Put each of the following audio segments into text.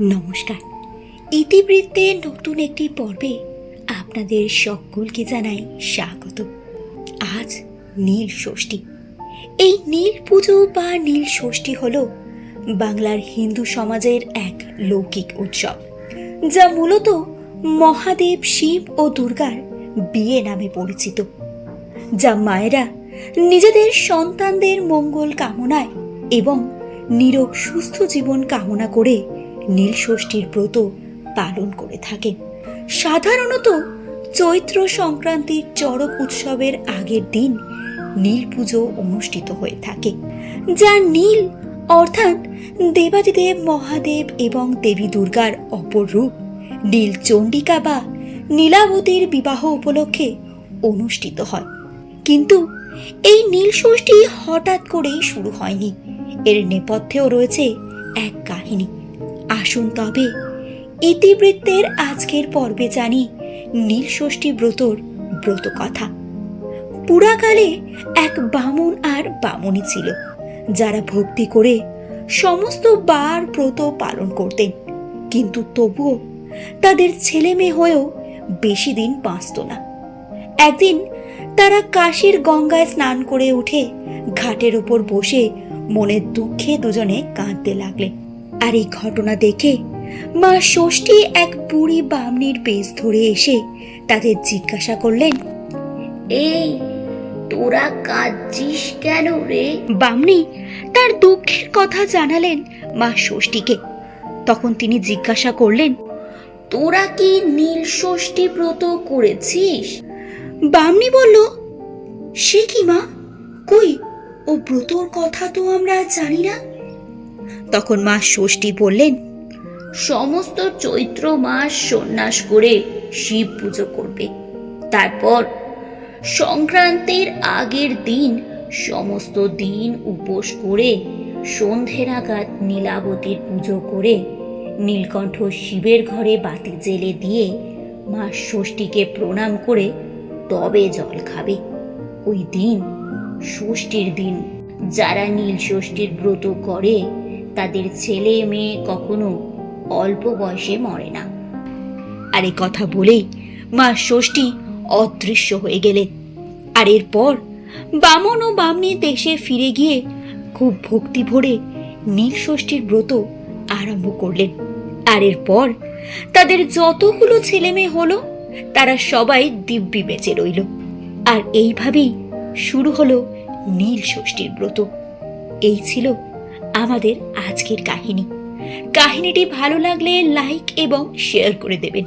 নমস্কার। ইতিবৃত্তে নতুন একটি পর্বে আপনাদের সকলকে জানাই স্বাগত। আজ নীল ষষ্ঠী। এই নীল পুজো বা নীল ষষ্ঠী হল বাংলার হিন্দু সমাজের এক লৌকিক উৎসব, যা মূলত মহাদেব শিব ও দুর্গার বিয়ে নামে পরিচিত, যা মায়েরা নিজেদের সন্তানদের মঙ্গল কামনায় এবং নিরোগ সুস্থ জীবন কামনা করে নীল ষষ্ঠীর ব্রত পালন করে থাকেন। সাধারণত চৈত্র সংক্রান্তির চড়ক উৎসবের আগের দিন নীল পুজো অনুষ্ঠিত হয়ে থাকে, যা নীল অর্থাৎ দেবাদিদেব, মহাদেব এবং দেবী দুর্গার অপর রূপ। নীল চণ্ডিকা বা নীলাবতীর বিবাহ উপলক্ষে অনুষ্ঠিত হয়। কিন্তু এই নীলষষ্ঠী হঠাৎ করেই শুরু হয়নি। এর নেপথ্যেও রয়েছে এক কাহিনী। আসুন তবে। ইতিবৃত্তের আজকের পর্বে জানি নীল ষষ্ঠী ব্রতর ব্রত কথা। পুরাকালে এক বামুন আর বামুনি ছিল, যারা ভক্তি করে সমস্ত বার ব্রত পালন করতেন। কিন্তু তবুও তাদের ছেলে মেয়ে হয়েও বেশি দিন বাঁচত না। একদিন তারা কাশীর গঙ্গায় স্নান করে উঠে ঘাটের উপর বসে মনের দুঃখে দুজনে কাঁদতে লাগলেন। আর এই ঘটনা দেখে মা ষষ্ঠী এক বুড়ি বামনির বেশ ধরে এসে তাদের জিজ্ঞাসা করলেন এই তোরা কাঁদছিস কেন রে? বামনি তার দুঃখের কথা জানালেন মা ষষ্ঠীকে। তখন তিনি জিজ্ঞাসা করলেন তোরা কি নীল ষষ্ঠী ব্রত করেছিস? বামনি বলল সে কি মা? কই? ও ব্রতর কথা তো আমরা জানি না। তখন মা ষষ্ঠী বললেন, সমস্ত চৈত্র মাস সন্ন্যাস করে শিব পুজো করবে। তারপর সংক্রান্তির আগের দিন সমস্ত দিন উপোস করে সন্ধে নাগাদ নীলাবতীর পুজো করে নীলকণ্ঠ শিবের ঘরে বাতি জেলে দিয়ে মা ষষ্ঠীকে প্রণাম করে তবে জল খাবে। ওই দিন ষষ্ঠীর দিন যারা নীল ষষ্ঠীর ব্রত করে তাদের ছেলে মেয়ে কখনো অল্প বয়সে মরে না। আর এই কথা বলেই মা ষষ্ঠী অদৃশ্য হয়ে গেলেন। আর এরপর বামন ও বামনি দেশে ফিরে গিয়ে খুব ভক্তি ভরে নীল ষষ্ঠীর ব্রত আরম্ভ করলেন। আর এরপর তাদের যতগুলো ছেলে মেয়ে হলো, তারা সবাই দিব্যি বেঁচে রইল। আর এইভাবেই শুরু হলো নীল ষষ্ঠীর ব্রত। এই ছিল আমাদের আজকের কাহিনী। কাহিনীটি ভালো লাগলে লাইক এবং শেয়ার করে দেবেন।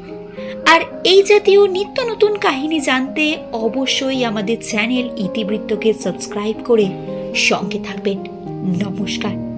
আর এই জাতীয় নিত্য নতুন কাহিনী জানতে অবশ্যই আমাদের চ্যানেল ইতিবৃত্তকে সাবস্ক্রাইব করে সঙ্গে থাকবেন। নমস্কার।